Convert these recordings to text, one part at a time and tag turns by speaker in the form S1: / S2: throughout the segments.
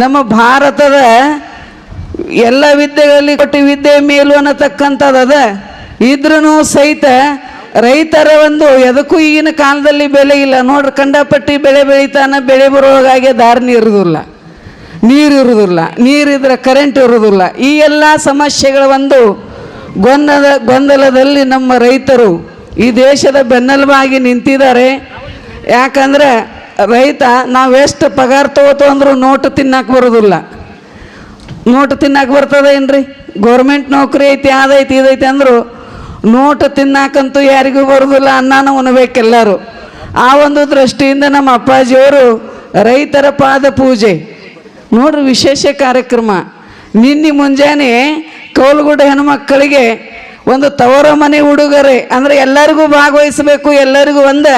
S1: ನಮ್ಮ ಭಾರತದ ಎಲ್ಲ ವಿದ್ಯೆಗಳಲ್ಲಿ ಕೊಟ್ಟು ವಿದ್ಯೆ ಮೇಲು ಅನ್ನತಕ್ಕಂಥದ್ದು ಅದ. ಇದ್ರೂ ಸಹಿತ ರೈತರ ಒಂದು ಎದಕ್ಕೂ ಈಗಿನ ಕಾಲದಲ್ಲಿ ಬೆಲೆ ಇಲ್ಲ. ನೋಡ್ರಿ ಕಂಡಪಟ್ಟಿ ಬೆಳೆ ಬೆಳಿತಾನ, ಬೆಳೆ ಬರೋವಾಗೆ ದಾರಿ ಇರುವುದಿಲ್ಲ ನೀರು ಇರುವುದಿಲ್ಲ ನೀರಿದ್ರೆ ಕರೆಂಟ್ ಇರೋದಿಲ್ಲ. ಈ ಎಲ್ಲ ಸಮಸ್ಯೆಗಳ ಒಂದು ಗೊಂದಲ, ಗೊಂದಲದಲ್ಲಿ ನಮ್ಮ ರೈತರು ಈ ದೇಶದ ಬೆನ್ನೆಲುಬಾಗಿ ನಿಂತಿದ್ದಾರೆ. ಯಾಕಂದ್ರೆ ರೈತ, ನಾವು ಎಷ್ಟು ಪಗಾರ ತಗೋತು ಅಂದ್ರೂ ನೋಟು ತಿನ್ನಕ್ಕೆ ಬರೋದಿಲ್ಲ. ನೋಟು ತಿನ್ನಕ್ಕೆ ಬರ್ತದೆ ಏನ್ರಿ? ಗೌರ್ಮೆಂಟ್ ನೌಕರಿ ಐತಿ ಅದೈತಿ ಇದೈತಿ ಅಂದರು ನೋಟು ತಿನ್ನಕ್ಕಂತೂ ಯಾರಿಗೂ ಬರೋದಿಲ್ಲ, ಅನ್ನನ ಎಲ್ಲರೂ ಆ ಒಂದು ದೃಷ್ಟಿಯಿಂದ ನಮ್ಮ ಅಪ್ಪಾಜಿಯವರು ರೈತರ ಪಾದ ಪೂಜೆ. ನೋಡ್ರಿ ವಿಶೇಷ ಕಾರ್ಯಕ್ರಮ. ನಿನ್ನೆ ಮುಂಜಾನೆ ಕೌಲಗುಡ ಹೆಣ್ಮಕ್ಕಳಿಗೆ ಒಂದು ತವರ ಮನೆ ಉಡುಗೊರೆ, ಅಂದರೆ ಎಲ್ಲರಿಗೂ ಭಾಗವಹಿಸಬೇಕು, ಎಲ್ಲರಿಗೂ ಒಂದು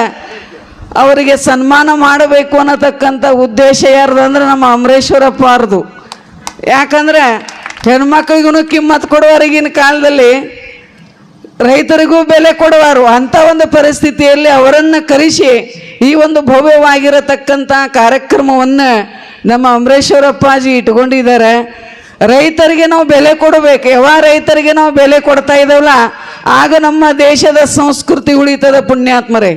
S1: ಅವರಿಗೆ ಸನ್ಮಾನ ಮಾಡಬೇಕು ಅನ್ನತಕ್ಕಂಥ ಉದ್ದೇಶ ಯಾರ್ದು ಅಂದ್ರೆ ನಮ್ಮ ಅಮರೇಶ್ವರಪ್ಪ ಅವ್ರದ್ದು. ಯಾಕಂದ್ರೆ ಹೆಣ್ಮಕ್ಳಿಗೂ ಕಿಮ್ಮತ್ತು ಕೊಡುವವರಿಗಿನ ಕಾಲದಲ್ಲಿ ರೈತರಿಗೂ ಬೆಲೆ ಕೊಡುವರು. ಅಂಥ ಒಂದು ಪರಿಸ್ಥಿತಿಯಲ್ಲಿ ಅವರನ್ನು ಕರೆಸಿ ಈ ಒಂದು ಭವ್ಯವಾಗಿರತಕ್ಕಂಥ ಕಾರ್ಯಕ್ರಮವನ್ನು ನಮ್ಮ ಅಮರೇಶ್ವರಪ್ಪಾಜಿ ಇಟ್ಕೊಂಡಿದ್ದಾರೆ ರೈತರಿಗೆ ನಾವು ಬೆಲೆ ಕೊಡಬೇಕು. ಯಾವ ರೈತರಿಗೆ ನಾವು ಬೆಲೆ ಕೊಡ್ತಾ ಇದ್ದೇವಲ್ಲ, ಆಗ ನಮ್ಮ ದೇಶದ ಸಂಸ್ಕೃತಿ ಉಳಿತದ ಪುಣ್ಯಾತ್ಮರೇ.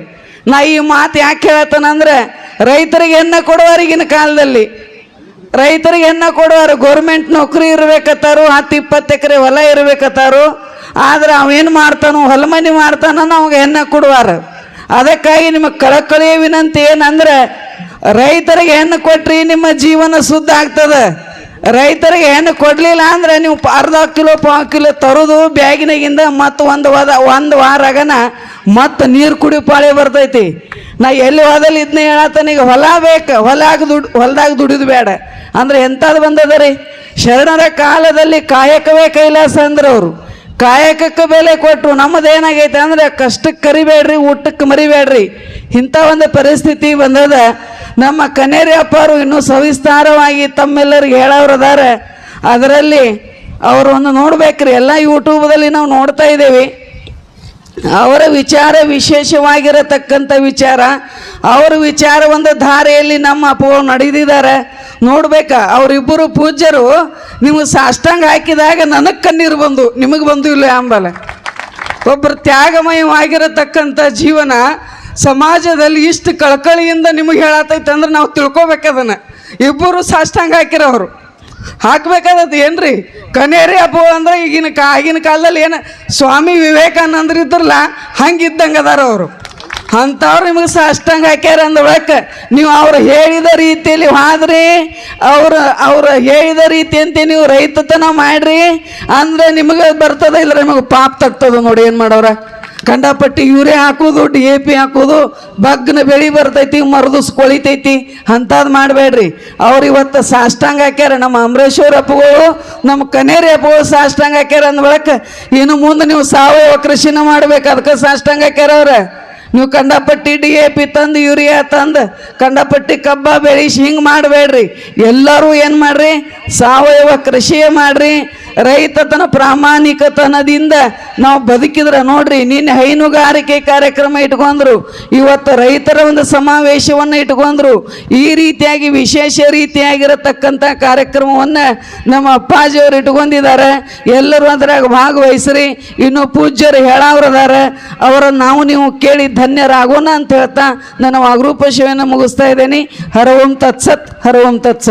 S1: ನಾ ಈ ಮಾತು ಯಾಕೆ ಹೇಳ್ತಾನಂದ್ರೆ, ರೈತರಿಗೆ ಎನ್ನ ಕೊಡುವರಿಗಿನ ಕಾಲದಲ್ಲಿ, ರೈತರಿಗೆ ಎನ್ನ ಕೊಡುವರು ಗೌರ್ಮೆಂಟ್ ನೌಕರಿ ಇರ್ಬೇಕತ್ತಾರು, ಹತ್ತು ಇಪ್ಪತ್ತು ಎಕರೆ ಹೊಲ ಇರ್ಬೇಕತ್ತಾರು, ಆದ್ರೆ ಅವೇನು ಮಾಡ್ತಾನೋ, ಹೊಲ ಮನೆ ಮಾಡ್ತಾನೋ ಅವಾಗ ಎನ್ನ ಕೊಡುವಾರ ಅದಕ್ಕಾಗಿ ನಿಮಗೆ ಕಳಕಳಿಯ ವಿನಂತಿ ಏನಂದ್ರೆ, ರೈತರಿಗೆ ಹೆಣ್ಣು ಕೊಟ್ರಿ ನಿಮ್ಮ ಜೀವನ ಶುದ್ಧ ಆಗ್ತದೆ. ರೈತರಿಗೆ ಹೆಣ್ಣು ಕೊಡಲಿಲ್ಲ ಅಂದ್ರೆ ನೀವು ಪ- ಅರ್ಧ ಕಿಲೋ ಪಾವು ಕಿಲೋ ತರೋದು ಬ್ಯಾಗಿನಾಗಿಂದ ಮತ್ತು ಒಂದು ವದ, ಒಂದು ವಾರಾಗನ ಮತ್ತು ನೀರು ಕುಡಿ ಪಾಳಿ ಬರ್ತೈತಿ. ನಾ ಎಲ್ಲಿ ಹೋದಲ್ಲಿ ಇದನ್ನ ಹೇಳತ್ತಾನ ಈಗ ಹೊಲ ಬೇಕು ಹೊಲಾಗ ದುಡ್ಡು ಹೊಲದಾಗ ದುಡಿದು ಬೇಡ ಅಂದ್ರೆ ಎಂಥದ್ದು ಬಂದದ ರೀ? ಶರಣರ ಕಾಲದಲ್ಲಿ ಕಾಯಕವೇ ಕೈಲಾಸ ಅಂದ್ರೆ ಅವರು ಕಾಯಕಕ್ಕೆ ಬೆಲೆ ಕೊಟ್ಟರು ನಮ್ಮದು ಏನಾಗೈತೆ ಅಂದ್ರೆ ಕಷ್ಟಕ್ಕೆ ಕರಿಬೇಡ್ರಿ, ಊಟಕ್ಕೆ ಮರಿಬೇಡ್ರಿ. ಇಂಥ ಒಂದು ಪರಿಸ್ಥಿತಿ ಬಂದದ. ನಮ್ಮ ಕನೇರಿ ಅಪ್ಪರು ಇನ್ನೂ ಸವಿಸ್ತಾರವಾಗಿ ತಮ್ಮೆಲ್ಲರಿಗೆ ಹೇಳೋರದಾರೆ ಅದರಲ್ಲಿ ಅವರು ಒಂದು ನೋಡ್ಬೇಕ್ರಿ, ಎಲ್ಲ ಯೂಟ್ಯೂಬ್ದಲ್ಲಿ ನಾವು ನೋಡ್ತಾ ಇದ್ದೇವೆ. ಅವರ ವಿಚಾರ ವಿಶೇಷವಾಗಿರತಕ್ಕಂಥ ವಿಚಾರ. ಅವರ ವಿಚಾರ ಒಂದು ಧಾರೆಯಲ್ಲಿ ನಮ್ಮ ಅಪ್ಪ ನಡೆದಿದ್ದಾರೆ. ನೋಡ್ಬೇಕಾ, ಅವರಿಬ್ಬರು ಪೂಜ್ಯರು ನೀವು ಸಾಷ್ಟಾಂಗ ಹಾಕಿದಾಗ ನನಗೆ ಕಣ್ಣೀರು ಬಂದು, ನಿಮಗೆ ಬಂದು ಇಲ್ಲ ಅಂಬಲ್ಲ ಒಬ್ಬರು ತ್ಯಾಗಮಯವಾಗಿರತಕ್ಕಂಥ ಜೀವನ ಸಮಾಜದಲ್ಲಿ ಇಷ್ಟು ಕಳಕಳಿಯಿಂದ ನಿಮಗೆ ಹೇಳತೈತೆ ಅಂದ್ರೆ ನಾವು ತಿಳ್ಕೊಬೇಕದನ್ನ ಇಬ್ಬರು ಸಾಷ್ಟಾಂಗ ಹಾಕಿರೋರು. ಹಾಕ್ಬೇಕಾದದ್ದು ಏನ್ರಿ? ಕನೇರಿ ಹಬ್ಬ ಅಂದ್ರೆ ಈಗಿನ ಕಾ, ಆಗಿನ ಕಾಲದಲ್ಲಿ ಏನು, ಸ್ವಾಮಿ ವಿವೇಕಾನಂದ್ರ ಇದ್ರಲ್ಲ ಹಂಗಿದ್ದಂಗೆ ಅದಾರ ಅವರು. ಅಂಥವ್ರು ನಿಮಗೆ ಸಾಷ್ಟಾಂಗ ಹಾಕ್ಯಾರ ಅಂದೊಳಕ್ಕೆ ನೀವು ಅವ್ರು ಹೇಳಿದ ರೀತಿಯಲ್ಲಿ ಹೋದ್ರಿ, ಅವ್ರು ಅವ್ರು ಹೇಳಿದ ರೀತಿಯಂತೆ ನೀವು ರೈತತನ ಮಾಡ್ರಿ, ಅಂದ್ರೆ ನಿಮಗೆ ಬರ್ತದ ಇಲ್ಲ ನಿಮಗೆ ಪಾಪ ತಗ್ತದ ನೋಡಿ ಏನು ಮಾಡೋರ. ಕಂಡಪಟ್ಟಿ ಯೂರಿಯಾ ಹಾಕೋದು ಡಿ ಎ ಪಿ ಹಾಕೋದು ಬಗ್ನ ಬೆಳಿ ಬರ್ತೈತಿ ಮರದುಸ್ ಕೊಳಿತೈತಿ ಅಂಥದ್ದು ಮಾಡಬೇಡ್ರಿ. ಅವ್ರು ಇವತ್ತು ಸಾಷ್ಟಾಂಗ ಹಾಕ್ಯಾರ, ನಮ್ಮ ಅಮರೇಶ್ವರ ಅಪ್ಪಗಳು, ನಮ್ಮ ಕನೇರಿ ಅಪ್ಪಗಳು ಸಾಷ್ಟಾಂಗ ಹಾಕ್ಯಾರ ಅಂದ ಇನ್ನು ಮುಂದೆ ನೀವು ಸಾವಯವ ಕೃಷಿನ ಮಾಡ್ಬೇಕು, ಅದಕ್ಕೆ ಸಾಷ್ಟಾಂಗ ಹಾಕ್ಯಾರ ಅವ್ರ. ನೀವು ಕಂಡಪಟ್ಟಿ ಡಿ ಎ ಪಿ ತಂದು, ಯೂರಿಯಾ ತಂದು, ಕಂಡಪಟ್ಟಿ ಕಬ್ಬ ಬೆಳೆಸಿ ಹಿಂಗೆ ಮಾಡಬೇಡ್ರಿ. ಎಲ್ಲರೂ ಏನು ಮಾಡ್ರಿ? ಸಾವಯವ ಕೃಷಿಯೇ ಮಾಡ್ರಿ. ರೈತತನ ಪ್ರಾಮಾಣಿಕತನದಿಂದ ನಾವು ಬದುಕಿದ್ರೆ ನೋಡ್ರಿ, ನಿನ್ನೆ ಹೈನುಗಾರಿಕೆ ಕಾರ್ಯಕ್ರಮ ಇಟ್ಕೊಂಡ್ರು ಇವತ್ತು ರೈತರ ಒಂದು ಸಮಾವೇಶವನ್ನು ಇಟ್ಕೊಂಡ್ರು ಈ ರೀತಿಯಾಗಿ ವಿಶೇಷ ರೀತಿಯಾಗಿರತಕ್ಕಂಥ ಕಾರ್ಯಕ್ರಮವನ್ನು ನಮ್ಮ ಅಪ್ಪಾಜಿಯವರು ಇಟ್ಕೊಂಡಿದ್ದಾರೆ. ಎಲ್ಲರೂ ಅದ್ರಾಗ ಭಾಗವಹಿಸ್ರಿ. ಇನ್ನು ಪೂಜ್ಯರು ಹೇಳವ್ರದಾರೆ, ಅವರನ್ನು ನಾವು ನೀವು ಕೇಳಿ ಧನ್ಯರಾಗೋಣ ಅಂತ ಹೇಳ್ತಾ ನನ್ನ ವಾಗರೂಪ ಶಿವನ ಮುಗಿಸ್ತಾ ಇದ್ದೀನಿ. ಹರ ಓಂ ತತ್ಸತ್ ಹರ ಓಂ ತತ್ಸತ್.